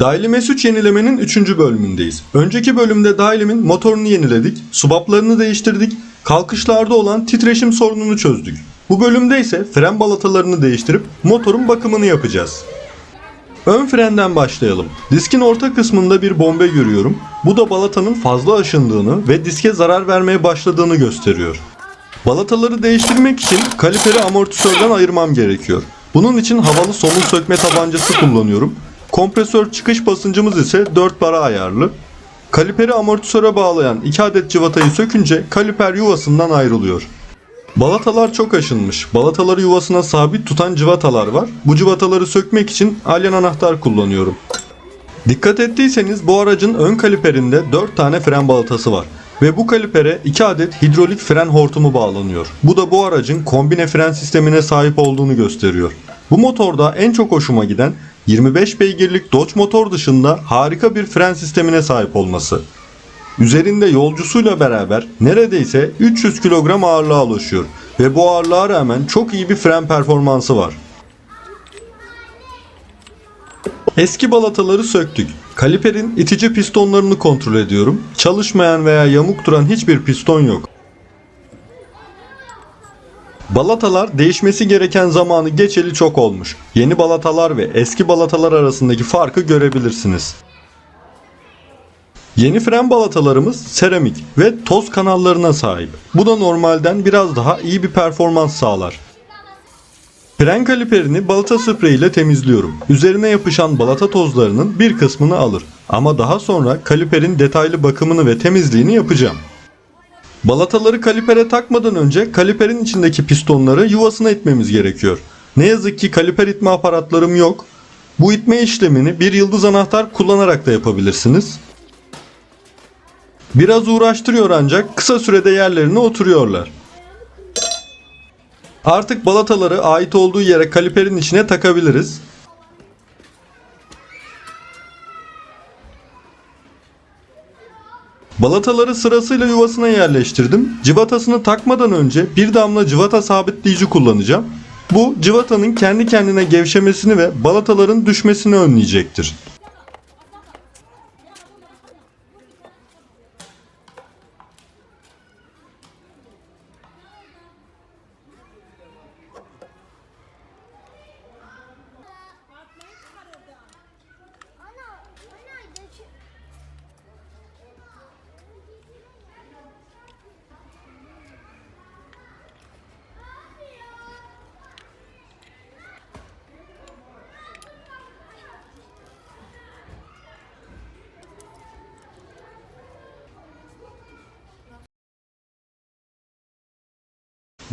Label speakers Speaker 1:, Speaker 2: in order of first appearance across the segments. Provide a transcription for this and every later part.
Speaker 1: Dailim S3 yenilemenin 3. bölümündeyiz. Önceki bölümde Dailim'in motorunu yeniledik, subaplarını değiştirdik, kalkışlarda olan titreşim sorununu çözdük. Bu bölümde ise fren balatalarını değiştirip motorun bakımını yapacağız. Ön frenden başlayalım. Diskin orta kısmında bir bombe görüyorum. Bu da balatanın fazla aşındığını ve diske zarar vermeye başladığını gösteriyor. Balataları değiştirmek için kaliperi amortisörden ayırmam gerekiyor. Bunun için havalı somun sökme tabancası kullanıyorum. Kompresör çıkış basıncımız ise 4 bara ayarlı. Kaliperi amortisöre bağlayan 2 adet cıvatayı sökünce kaliper yuvasından ayrılıyor. Balatalar çok aşınmış. Balataları yuvasına sabit tutan cıvatalar var. Bu cıvataları sökmek için alyan anahtar kullanıyorum. Dikkat ettiyseniz bu aracın ön kaliperinde 4 tane fren balatası var. Ve bu kalipere 2 adet hidrolik fren hortumu bağlanıyor. Bu da bu aracın kombine fren sistemine sahip olduğunu gösteriyor. Bu motorda en çok hoşuma giden 25 beygirlik Dodge motor dışında harika bir fren sistemine sahip olması. Üzerinde yolcusuyla beraber neredeyse 300 kilogram ağırlığa ulaşıyor ve bu ağırlığa rağmen çok iyi bir fren performansı var. Eski balataları söktük. Kaliperin itici pistonlarını kontrol ediyorum. Çalışmayan veya yamuk duran hiçbir piston yok. Balatalar değişmesi gereken zamanı geçeli çok olmuş. Yeni balatalar ve eski balatalar arasındaki farkı görebilirsiniz. Yeni fren balatalarımız seramik ve toz kanallarına sahip. Bu da normalden biraz daha iyi bir performans sağlar. Fren kaliperini balata spreyi ile temizliyorum. Üzerine yapışan balata tozlarının bir kısmını alır. Ama daha sonra kaliperin detaylı bakımını ve temizliğini yapacağım. Balataları kalipere takmadan önce kaliperin içindeki pistonları yuvasına itmemiz gerekiyor. Ne yazık ki kaliper itme aparatlarım yok. Bu itme işlemini bir yıldız anahtar kullanarak da yapabilirsiniz. Biraz uğraştırıyor ancak kısa sürede yerlerine oturuyorlar. Artık balataları ait olduğu yere kaliperin içine takabiliriz. Balataları sırasıyla yuvasına yerleştirdim. Civatasını takmadan önce bir damla civata sabitleyici kullanacağım. Bu civatanın kendi kendine gevşemesini ve balataların düşmesini önleyecektir.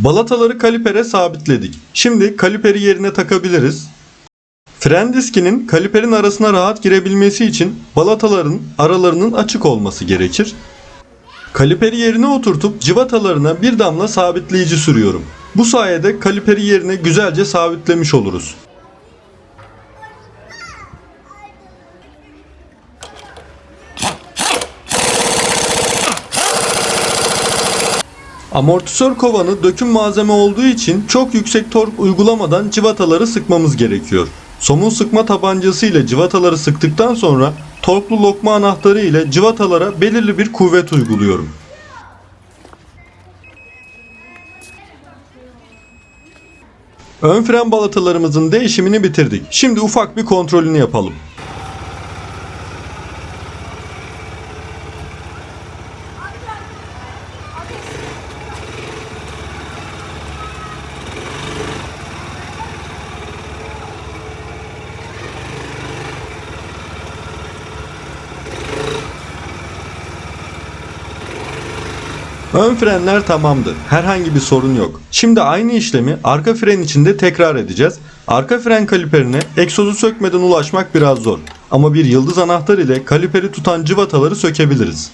Speaker 1: Balataları kalipere sabitledik. Şimdi kaliperi yerine takabiliriz. Fren diskinin kaliperin arasına rahat girebilmesi için balataların aralarının açık olması gerekir. Kaliperi yerine oturtup civatalarına bir damla sabitleyici sürüyorum. Bu sayede kaliperi yerine güzelce sabitlemiş oluruz. Amortisör kovanı döküm malzeme olduğu için çok yüksek tork uygulamadan civataları sıkmamız gerekiyor. Somun sıkma tabancası ile civataları sıktıktan sonra torklu lokma anahtarı ile civatalara belirli bir kuvvet uyguluyorum. Ön fren balatalarımızın değişimini bitirdik. Şimdi ufak bir kontrolünü yapalım. Ön frenler tamamdı. Herhangi bir sorun yok. Şimdi aynı işlemi arka fren içinde tekrar edeceğiz. Arka fren kaliperine egzozu sökmeden ulaşmak biraz zor. Ama bir yıldız anahtar ile kaliperi tutan cıvataları sökebiliriz.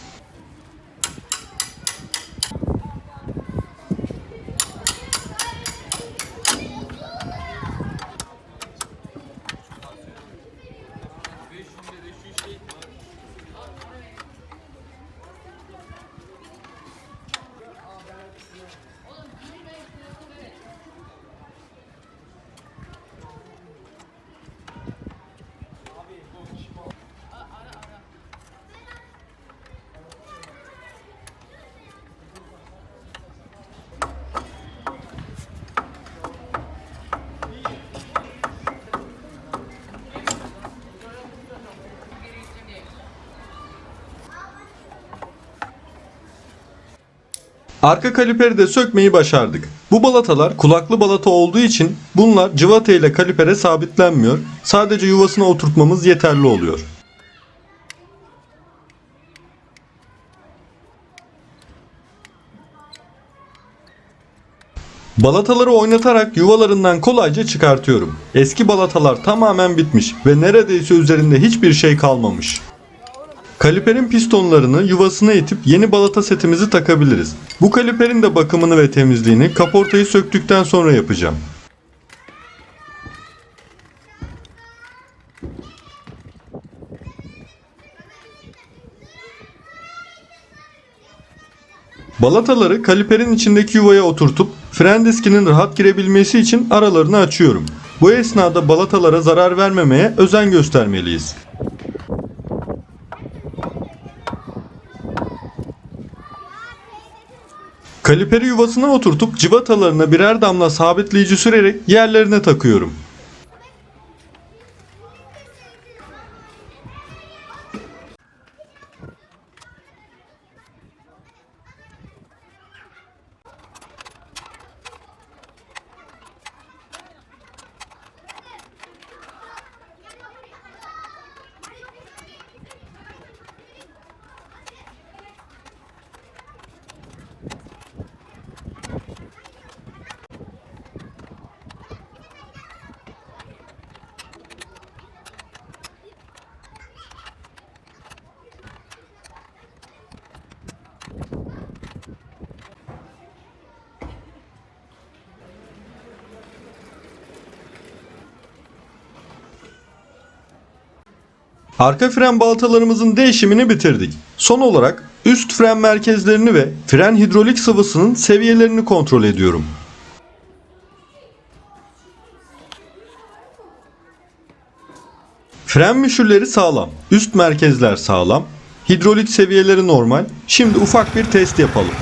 Speaker 1: Arka kaliperi de sökmeyi başardık. Bu balatalar kulaklı balata olduğu için bunlar cıvata ile kalipere sabitlenmiyor. Sadece yuvasına oturtmamız yeterli oluyor. Balataları oynatarak yuvalarından kolayca çıkartıyorum. Eski balatalar tamamen bitmiş ve neredeyse üzerinde hiçbir şey kalmamış. Kaliperin pistonlarını yuvasına itip yeni balata setimizi takabiliriz. Bu kaliperin de bakımını ve temizliğini kaportayı söktükten sonra yapacağım. Balataları kaliperin içindeki yuvaya oturtup fren diskinin rahat girebilmesi için aralarını açıyorum. Bu esnada balatalara zarar vermemeye özen göstermeliyiz. Kaliperi yuvasına oturtup cıvatalarına birer damla sabitleyici sürerek yerlerine takıyorum. Arka fren balatalarımızın değişimini bitirdik. Son olarak üst fren merkezlerini ve fren hidrolik sıvısının seviyelerini kontrol ediyorum. Fren müşürleri sağlam, üst merkezler sağlam, hidrolik seviyeleri normal. Şimdi ufak bir test yapalım.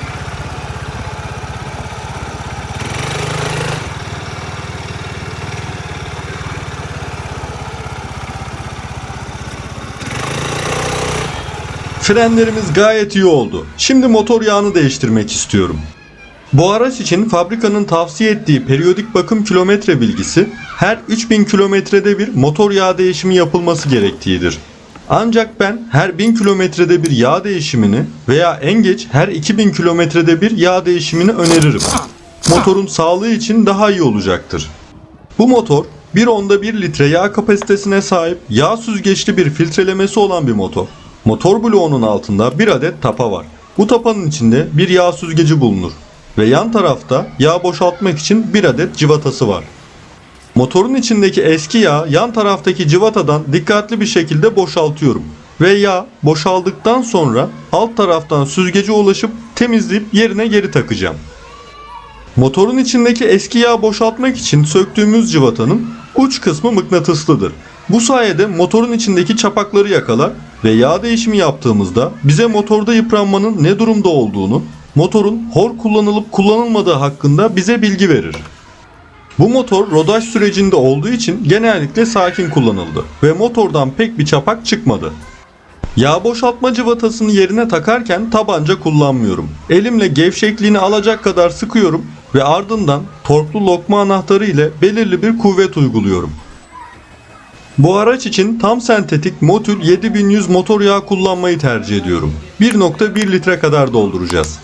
Speaker 1: Frenlerimiz gayet iyi oldu. Şimdi motor yağını değiştirmek istiyorum. Bu araç için fabrikanın tavsiye ettiği periyodik bakım kilometre bilgisi her 3000 kilometrede bir motor yağ değişimi yapılması gerektiğidir. Ancak ben her 1000 kilometrede bir yağ değişimini veya en geç her 2000 kilometrede bir yağ değişimini öneririm. Motorun sağlığı için daha iyi olacaktır. Bu motor 1 onda 1 litre yağ kapasitesine sahip yağ süzgeçli bir filtrelemesi olan bir motor. Motor bloğunun altında bir adet tapa var. Bu tapanın içinde bir yağ süzgeci bulunur ve yan tarafta yağ boşaltmak için bir adet civatası var. Motorun içindeki eski yağ yan taraftaki civatadan dikkatli bir şekilde boşaltıyorum ve yağ boşaldıktan sonra alt taraftan süzgece ulaşıp temizleyip yerine geri takacağım. Motorun içindeki eski yağ boşaltmak için söktüğümüz civatanın uç kısmı mıknatıslıdır. Bu sayede motorun içindeki çapakları yakalar ve yağ değişimi yaptığımızda bize motorda yıpranmanın ne durumda olduğunu, motorun hor kullanılıp kullanılmadığı hakkında bize bilgi verir. Bu motor rodaj sürecinde olduğu için genellikle sakin kullanıldı ve motordan pek bir çapak çıkmadı. Yağ boşaltma cıvatasını yerine takarken tabanca kullanmıyorum. Elimle gevşekliğini alacak kadar sıkıyorum ve ardından torklu lokma anahtarı ile belirli bir kuvvet uyguluyorum. Bu araç için tam sentetik Motul 7100 motor yağı kullanmayı tercih ediyorum. 1.1 litre kadar dolduracağız.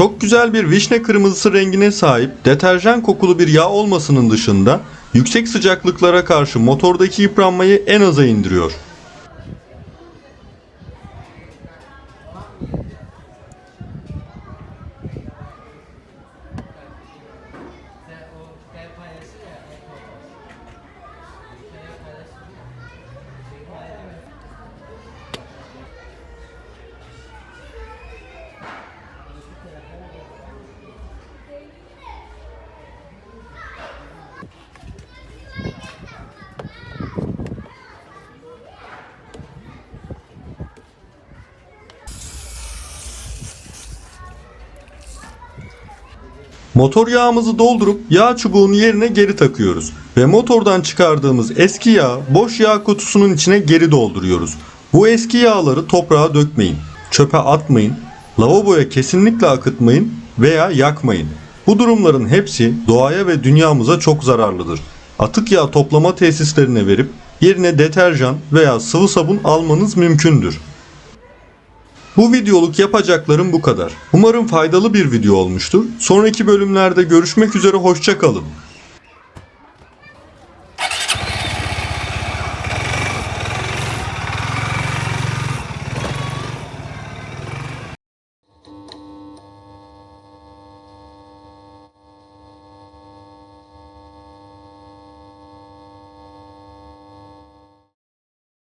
Speaker 1: Çok güzel bir vişne kırmızısı rengine sahip deterjan kokulu bir yağ olmasının dışında yüksek sıcaklıklara karşı motordaki yıpranmayı en aza indiriyor. Motor yağımızı doldurup yağ çubuğunu yerine geri takıyoruz ve motordan çıkardığımız eski yağı boş yağ kutusunun içine geri dolduruyoruz. Bu eski yağları toprağa dökmeyin, çöpe atmayın, lavaboya kesinlikle akıtmayın veya yakmayın. Bu durumların hepsi doğaya ve dünyamıza çok zararlıdır. Atık yağ toplama tesislerine verip yerine deterjan veya sıvı sabun almanız mümkündür. Bu videoluk yapacaklarım bu kadar. Umarım faydalı bir video olmuştur. Sonraki bölümlerde görüşmek üzere hoşça kalın.